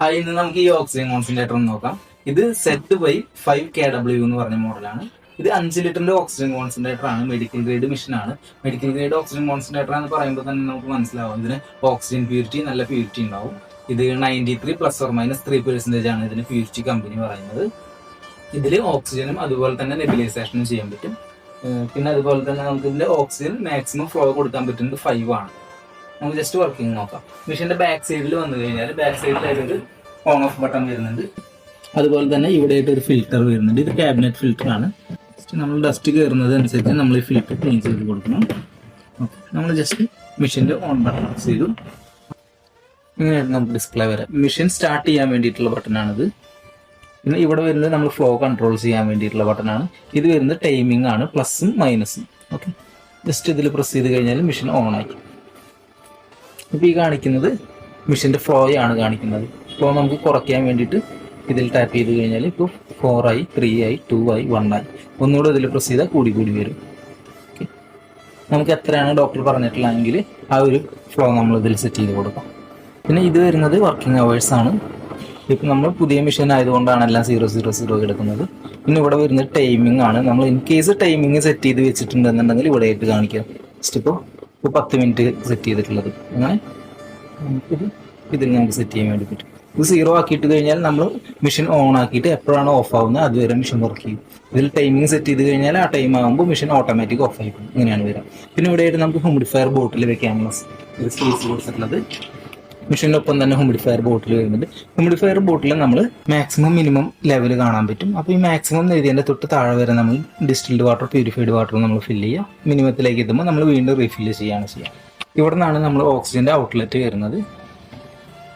Hi നിന്ന് നമുക്ക് ഈ ഓക്സിജൻ കോൺസെൻട്രേറ്റർ ഒന്ന് നോക്കാം. ഇത് set by five K W എന്ന് പറഞ്ഞ മോഡലാണ് ഇത് അഞ്ച് ലിറ്ററിന്റെ ഓക്സിജൻ കോൺസെൻട്രേറ്റർ ആണ്. മെഡിക്കൽ ഗ്രേഡ് മെഷീൻ ആണ്. മെഡിക്കൽ ഗ്രേഡ് ഓക്സിജൻ കോൺസെൻട്രേറ്റർ എന്ന് പറയുമ്പോൾ തന്നെ നമുക്ക് മനസ്സിലാവും. ഇതിന് ഓക്സിജൻ പ്യൂരിറ്റി നല്ല പ്യൂരിറ്റി ഉണ്ടാവും. ഇത് ninety three plus or minus three percentage ആണ് ഇതിന് പ്യൂരിറ്റി കമ്പനി പറയുന്നത്. ഇതിൽ ഓക്സിജനും അതുപോലെ തന്നെ നെബിലൈസേഷനും ചെയ്യാൻ പറ്റും. പിന്നെ അതുപോലെ തന്നെ നമുക്ക് ഇതിന്റെ ഓക്സിജൻ മാക്സിമം ഫ്ലോ കൊടുക്കാൻ പറ്റുന്നത് ഫൈവ് ആണ്. നമുക്ക് ജസ്റ്റ് വർക്കിംഗ് നോക്കാം. മെഷീന്റെ ബാക്ക് സൈഡിൽ വന്നു കഴിഞ്ഞാൽ ബാക്ക് സൈഡിലായിട്ട് ഒരു ഓൺ ഓഫ് ബട്ടൺ വരുന്നുണ്ട്. അതുപോലെ തന്നെ ഇവിടെ ആയിട്ട് ഒരു ഫിൽറ്റർ വരുന്നുണ്ട്. ഇത് ക്യാബിനറ്റ് ഫിൽറ്റർ ആണ്. ജസ്റ്റ് നമ്മൾ ഡസ്റ്റ് കയറുന്നത് അനുസരിച്ച് നമ്മൾ ഈ ഫിൽറ്റർ ക്ലീൻ ചെയ്ത് കൊടുക്കണം. ഓക്കെ നമ്മൾ ജസ്റ്റ് മെഷീന്റെ ഓൺ ബട്ടൺ പ്രസ് ചെയ്തു. ഇങ്ങനെയായിട്ട് നമുക്ക് ഡിസ്പ്ലേ വരാം. മെഷീൻ സ്റ്റാർട്ട് ചെയ്യാൻ വേണ്ടിയിട്ടുള്ള ബട്ടണാണിത് പിന്നെ ഇവിടെ വരുന്നത് നമ്മൾ ഫ്ലോ കൺട്രോൾ ചെയ്യാൻ വേണ്ടിയിട്ടുള്ള ബട്ടണാണ് ഇത് വരുന്നത് ടൈമിംഗ് ആണ് പ്ലസും മൈനസും ഓക്കെ ജസ്റ്റ് ഇതിൽ പ്രസ് ചെയ്ത് കഴിഞ്ഞാൽ മെഷീൻ ഓൺ ആയി. ഇപ്പോൾ ഈ കാണിക്കുന്നത് മെഷീന്റെ ഫ്ലോ ആണ് കാണിക്കുന്നത്. ഫ്ലോ നമുക്ക് കുറയ്ക്കാൻ വേണ്ടിയിട്ട് ഇതിൽ ടാപ്പ് ചെയ്ത് കഴിഞ്ഞാൽ ഇപ്പോൾ ഫോർ ആയി ത്രീ ആയി ടു ആയി വൺ ആയി. ഒന്നുകൂടെ ഇതിൽ പ്രസ് ചെയ്താൽ കൂടി കൂടി വരും. നമുക്ക് എത്രയാണ് ഡോക്ടർ പറഞ്ഞിട്ടുള്ളതെങ്കിൽ ആ ഒരു ഫ്ലോ നമ്മൾ ഇതിൽ സെറ്റ് ചെയ്ത് കൊടുക്കാം. പിന്നെ ഇത് വരുന്നത് വർക്കിംഗ് അവേഴ്സ് ആണ്. ഇപ്പം നമ്മൾ പുതിയ മെഷീൻ ആയതുകൊണ്ടാണ് എല്ലാം സീറോ സീറോ സീറോ എടുക്കുന്നത് പിന്നെ ഇവിടെ വരുന്നത് ടൈമിംഗ് ആണ്. നമ്മൾ ഇൻ കേസ് ടൈമിംഗ് സെറ്റ് ചെയ്ത് വെച്ചിട്ടുണ്ടെന്നുണ്ടെങ്കിൽ ഇവിടെ ആയിട്ട് കാണിക്കാം. ജസ്റ്റ് ഇപ്പോൾ ഇപ്പോൾ പത്ത് മിനിറ്റ് സെറ്റ് ചെയ്തിട്ടുള്ളത്. അങ്ങനെ ഇതിൽ നമുക്ക് സെറ്റ് ചെയ്യാൻ വേണ്ടി പറ്റും. ഇത് സീറോ ആക്കിയിട്ട് കഴിഞ്ഞാൽ നമ്മൾ മെഷീൻ ഓൺ ആക്കിയിട്ട് എപ്പോഴാണ് ഓഫ് ആവുന്നത് അതുവരെ മെഷീൻ വർക്ക് ചെയ്യും. ഇതിൽ ടൈമിംഗ് സെറ്റ് ചെയ്ത് കഴിഞ്ഞാൽ ആ ടൈം ആകുമ്പോൾ മെഷീൻ ഓട്ടോമാറ്റിക് ഓഫ് ആയിക്കും ഇങ്ങനെയാണ് വരിക. പിന്നെ ഇവിടെ ആയിട്ട് നമുക്ക് ഹ്യൂമിഡിഫയർ ബോട്ടിൽ വെക്കാനുള്ള ഒരു സ്പേസ് കൊടുത്തിട്ടുള്ളത്. മെഷീനൊപ്പം തന്നെ ഹ്യൂമിഡിഫയർ ബോട്ടിൽ വരുന്നുണ്ട്. ഹ്യൂമിഡിഫയർ ബോട്ടിൽ നമ്മൾ മാക്സിമം മിനിമം ലെവൽ കാണാൻ പറ്റും. അപ്പോൾ ഈ മാക്സിമം എഴുതിയതിന്റെ തൊട്ട് താഴെ വരെ നമ്മൾ ഡിസ്റ്റിൽഡ് വാട്ടർ പ്യൂരിഫൈഡ് വാട്ടർ നമ്മൾ ഫില്ല് ചെയ്യുക. മിനിമത്തിലേക്ക് എത്തുമ്പോൾ നമ്മൾ വീണ്ടും റീഫില്ല് ചെയ്യുകയാണ് ചെയ്യുക. ഇവിടെ നിന്നാണ് നമ്മൾ ഓക്സിജന്റെ ഔട്ട്ലെറ്റ് വരുന്നത്.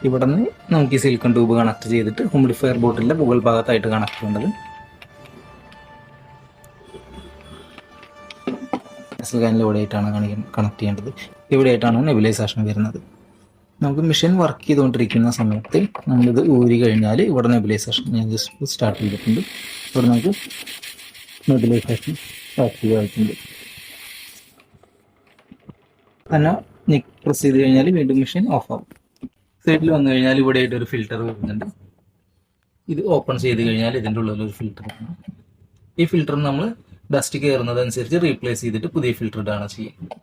ഇവിടെ നിന്ന് നമുക്ക് ഈ സിലിക്കൺ ട്യൂബ് കണക്ട് ചെയ്തിട്ട് ഹ്യൂമിഡിഫയർ ബോട്ടിലിന്റെ മുകൾ ഭാഗത്തായിട്ട് കണക്ട് ചെയ്യേണ്ടത്. സ്കാനിൽ ഇവിടെ ആയിട്ടാണ് കണക്ട് ചെയ്യേണ്ടത്. ഇവിടെ ആയിട്ടാണ് നെബിലൈസേഷൻ വരുന്നത്. നമുക്ക് മെഷീൻ വർക്ക് ചെയ്തുകൊണ്ടിരിക്കുന്ന സമയത്ത് നമ്മളിത് ഊരി കഴിഞ്ഞാൽ ഇവിടെ നെബിലൈസേഷൻ ഞാൻ ജസ്റ്റ് സ്റ്റാർട്ട് ചെയ്തിട്ടുണ്ട്. ഇവിടെ നമുക്ക് നെബിലൈസേഷൻ സ്റ്റാർട്ട് ചെയ്തിട്ടുണ്ട് തന്നെ പ്രസ് ചെയ്ത് കഴിഞ്ഞാൽ വീണ്ടും മെഷീൻ ഓഫ് ആവും. സൈഡിൽ വന്നു കഴിഞ്ഞാൽ ഇവിടെ ആയിട്ട് ഒരു ഫിൽറ്റർ വരുന്നുണ്ട്. ഇത് ഓപ്പൺ ചെയ്ത് കഴിഞ്ഞാൽ ഇതിന്റെ ഉള്ളിൽ ഒരു ഫിൽറ്റർ ഈ ഫിൽറ്റർ നമ്മൾ ഡസ്റ്റ് കയറുന്നതനുസരിച്ച് റീപ്ലേസ് ചെയ്തിട്ട് പുതിയ ഫിൽറ്റർ ഇടാണ് ചെയ്യുക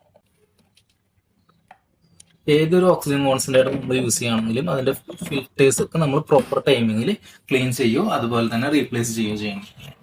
ഏതൊരു ഓക്സിജൻ കോൺസെൻട്രേറ്റർ നമ്മൾ യൂസ് ചെയ്യുകയാണെങ്കിലും അതിന്റെ ഫിൽറ്റേഴ്സ് ഒക്കെ നമ്മൾ പ്രോപ്പർ ടൈമിങ്ങിൽ ക്ലീൻ ചെയ്യുകയോ അതുപോലെ തന്നെ റീപ്ലേസ് ചെയ്യുകയോ ചെയ്യണം